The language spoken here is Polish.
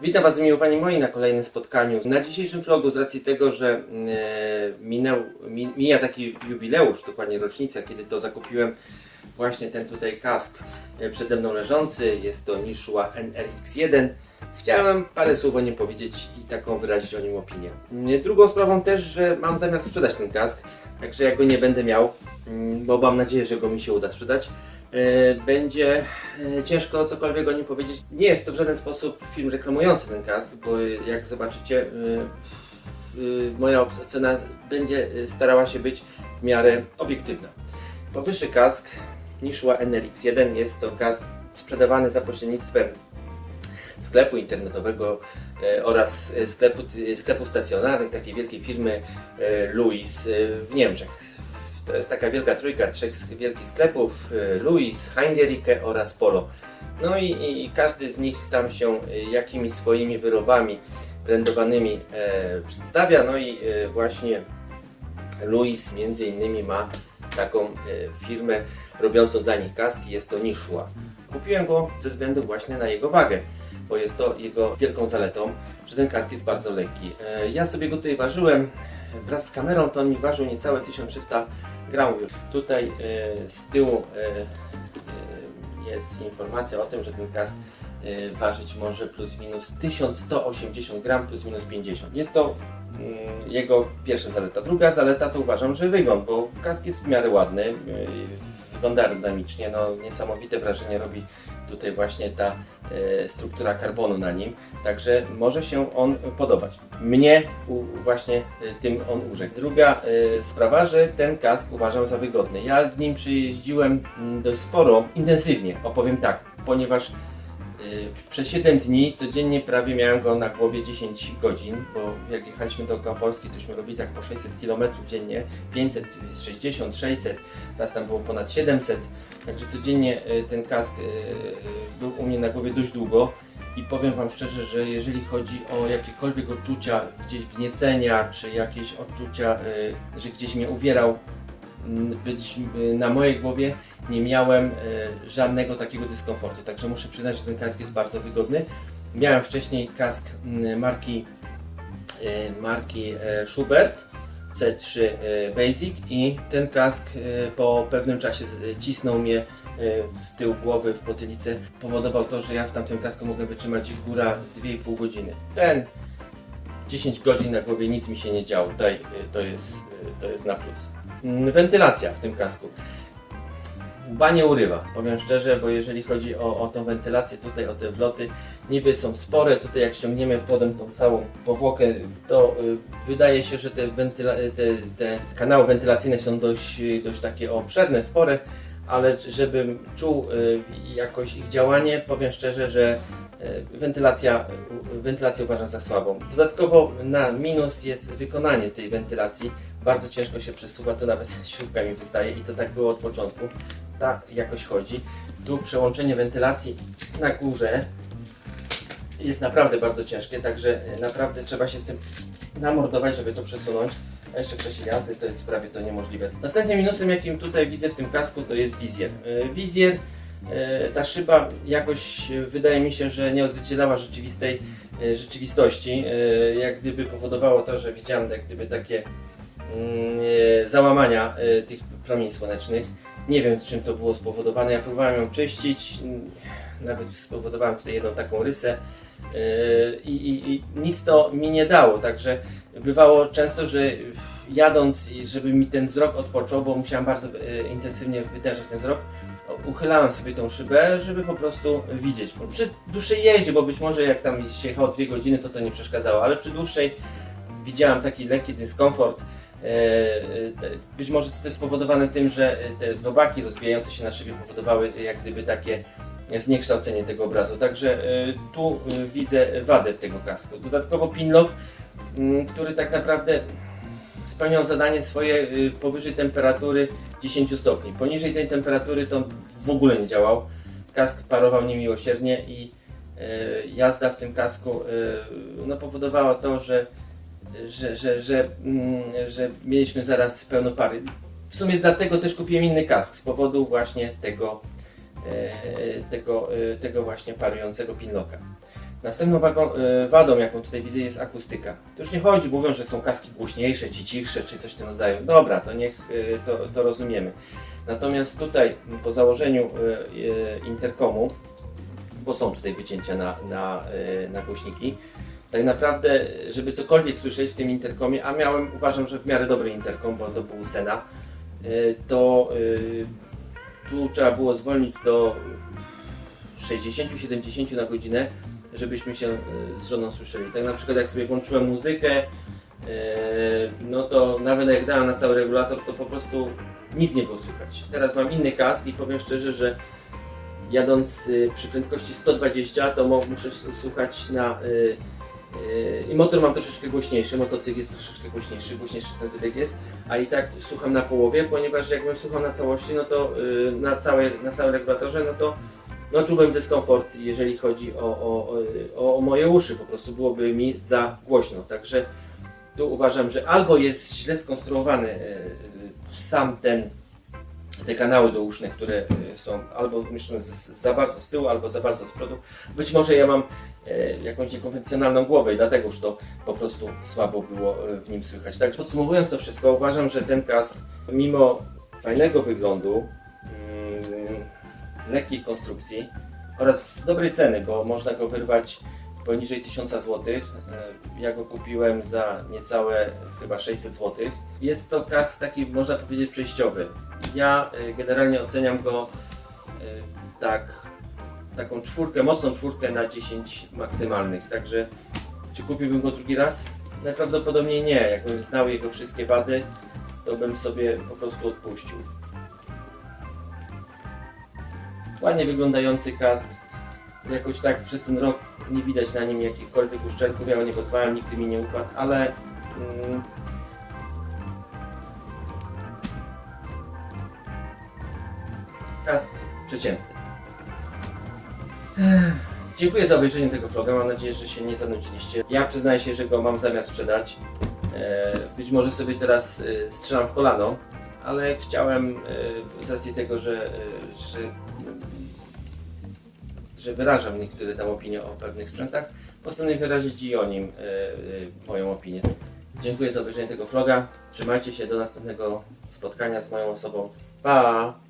Witam Was miłowani moi na kolejnym spotkaniu. Na dzisiejszym vlogu z racji tego, że e, minął, mi, mija taki jubileusz, dokładnie rocznica, kiedy to zakupiłem właśnie ten tutaj kask e, przede mną leżący. Jest to Nishua NRX1. Chciałem parę słów o nim powiedzieć i taką wyrazić o nim opinię. E, Drugą sprawą też, że mam zamiar sprzedać ten kask, także ja go nie będę miał, mm, bo mam nadzieję, że go mi się uda sprzedać. E, Będzie e, ciężko cokolwiek o nim powiedzieć. Nie jest to w żaden sposób film reklamujący ten kask, bo jak zobaczycie, e, moja ocena będzie starała się być w miarę obiektywna. Powyższy kask Nishua NRX1 jest to kask sprzedawany za pośrednictwem sklepu internetowego oraz sklepu, sklepów stacjonarnych takiej wielkiej firmy Louis w Niemczech. To jest taka wielka trójka trzech wielkich sklepów e, Louis, Heingericke oraz Polo. No i, i każdy z nich tam się e, jakimiś swoimi wyrobami brandowanymi e, przedstawia. No i e, właśnie Louis między innymi ma taką e, firmę robiącą dla nich kaski, jest to Nishua. Kupiłem go ze względu właśnie na jego wagę, bo jest to jego wielką zaletą, że ten kask jest bardzo lekki. E, Ja sobie go tutaj ważyłem wraz z kamerą, to on mi ważył niecałe 1300 Tutaj e, z tyłu e, e, jest informacja o tym, że ten kask ważyć może plus minus 1180 gram plus minus 50. Jest to mm, jego pierwsza zaleta. Druga zaleta to uważam, że wygląd, bo kask jest w miarę ładny, wygląda aerodynamicznie, no niesamowite wrażenie robi tutaj właśnie ta e, struktura karbonu na nim, także może się on podobać. Mnie właśnie e, tym on urzekł. Druga e, sprawa, że ten kask uważam za wygodny. Ja w nim przyjeździłem mm, dość sporo, intensywnie, opowiem tak, ponieważ Przez 7 dni codziennie prawie miałem go na głowie 10 godzin, bo jak jechaliśmy dookoła Polski, tośmy robili tak po 600 km dziennie, 560, 600, teraz tam było ponad 700, także codziennie yy, ten kask yy, był u mnie na głowie dość długo i powiem Wam szczerze, że jeżeli chodzi o jakiekolwiek odczucia gdzieś gniecenia, czy jakieś odczucia, że gdzieś mnie uwierał, być y, na mojej głowie nie miałem e, żadnego takiego dyskomfortu, także muszę przyznać, że ten kask jest bardzo wygodny. Miałem wcześniej kask mm, marki, e, marki Schubert C3 e, Basic i ten kask po pewnym czasie cisnął mnie w tył głowy, w potylicę. Powodował to, że ja w tamtym kasku mogę wytrzymać góra 2,5 godziny. Ten 10 godzin na głowie nic mi się nie działo. Tutaj to jest, to jest na plus. Mm, Wentylacja w tym kasku. Łba nie urywa, powiem szczerze, bo jeżeli chodzi o, o tą wentylację, tutaj o te wloty, niby są spore, tutaj jak ściągniemy podem tą całą powłokę, to y, wydaje się, że te, te, te kanały wentylacyjne są dość, dość takie obszerne, spore, ale żebym czuł y, jakoś ich działanie, powiem szczerze, że y, wentylacja, y, wentylację uważam za słabą. Dodatkowo na minus jest wykonanie tej wentylacji, bardzo ciężko się przesuwa, to nawet śrubka mi wystaje i to tak było od początku. Ta jakoś chodzi. Tu przełączenie wentylacji na górze jest naprawdę bardzo ciężkie, także e, naprawdę trzeba się z tym namordować, żeby to przesunąć. A jeszcze w czasie jazdy to jest prawie to niemożliwe. Następnym minusem, jakim tutaj widzę w tym kasku, to jest wizjer. E, Wizjer, e, ta szyba jakoś wydaje mi się, że nie odzwierciedlała rzeczywistej rzeczywistości. Jak gdyby powodowało to, że widziałem jak gdyby takie załamania e, tych promieni słonecznych. Nie wiem czym to było spowodowane. Ja próbowałem ją czyścić, mm, nawet spowodowałem tutaj jedną taką rysę e, i, i, i nic to mi nie dało. Także bywało często, że jadąc żeby mi ten wzrok odpoczął, bo musiałem bardzo e, intensywnie wytężać ten wzrok, uchylałem sobie tą szybę, żeby po prostu widzieć. Przy dłuższej jeździe, bo być może jak tam się jechało dwie godziny, to to nie przeszkadzało, ale przy dłuższej widziałem taki lekki dyskomfort. E, e, Być może to jest spowodowane tym, że e, te robaki rozbijające się na szybie powodowały jak gdyby takie zniekształcenie tego obrazu. Także tu widzę wadę w tego kasku. Dodatkowo pinlock, m, który tak naprawdę spełniał zadanie swoje powyżej temperatury 10 stopni. Poniżej tej temperatury to w ogóle nie działał. Kask parował niemiłosiernie i jazda w tym kasku no, powodowała to, że, że, że, że, mm, że mieliśmy zaraz pełno pary. W sumie dlatego też kupiłem inny kask z powodu właśnie tego, e, tego, e, tego właśnie parującego pinlocka. Następną e, wadą, jaką tutaj widzę, jest akustyka. To już nie chodzi, mówią, że są kaski głośniejsze, czy cichsze, czy coś w tym rodzaju. Dobra, to niech to, to rozumiemy. Natomiast tutaj po założeniu interkomu, bo są tutaj wycięcia na, na, na głośniki, tak naprawdę, żeby cokolwiek słyszeć w tym interkomie, a miałem, uważam, że w miarę dobry interkom, bo to był Sena, e, to e, tu trzeba było zwolnić do 60-70 na godzinę, żebyśmy się e, z żoną słyszeli. Tak na przykład jak sobie włączyłem muzykę, no to nawet jak dałem na cały regulator, to po prostu nic nie było słychać. Teraz mam inny kask i powiem szczerze, że jadąc przy prędkości 120 to muszę słuchać na... y, y, I motor mam troszeczkę głośniejszy, motocykl jest troszeczkę głośniejszy, głośniejszy ten wydech jest, a i tak słucham na połowie, ponieważ jakbym słuchał na całości, no to y, na, całej, na całym regulatorze, no to no, czułbym dyskomfort, jeżeli chodzi o, o, o, o moje uszy, po prostu byłoby mi za głośno. Także tu uważam, że albo jest źle skonstruowany e, sam ten, te kanały douszne, które e, są albo z- za bardzo z tyłu, albo za bardzo z przodu. Być może ja mam e, jakąś niekonwencjonalną głowę i dlatego już to po prostu słabo było e, w nim słychać. Także podsumowując to wszystko, uważam, że ten kask, mimo fajnego wyglądu, mm, lekkiej konstrukcji oraz dobrej ceny, bo można go wyrwać poniżej 1000 zł. Ja go kupiłem za niecałe chyba 600 zł. Jest to kask taki, można powiedzieć, przejściowy. Ja y, generalnie oceniam go y, tak, taką czwórkę, mocną czwórkę na 10 maksymalnych. Także czy kupiłbym go drugi raz? Najprawdopodobniej nie. Jakbym znał jego wszystkie wady, to bym sobie po prostu odpuścił. Ładnie wyglądający kask. Jakoś tak przez ten rok nie widać na nim jakichkolwiek uszczelków. Ja o niego dbałem, nigdy mi nie upadł, ale mm, kask przeciętny. Dziękuję za obejrzenie tego vloga. Mam nadzieję, że się nie zanudziliście. Ja przyznaję się, że go mam zamiar sprzedać. Być może sobie teraz e, strzelam w kolano, ale chciałem e, z racji tego, że, e, że że wyrażam niektóre tam opinie o pewnych sprzętach, postanowię wyrazić i o nim moją opinię. Dziękuję za obejrzenie tego vloga. Trzymajcie się do następnego spotkania z moją osobą. Pa!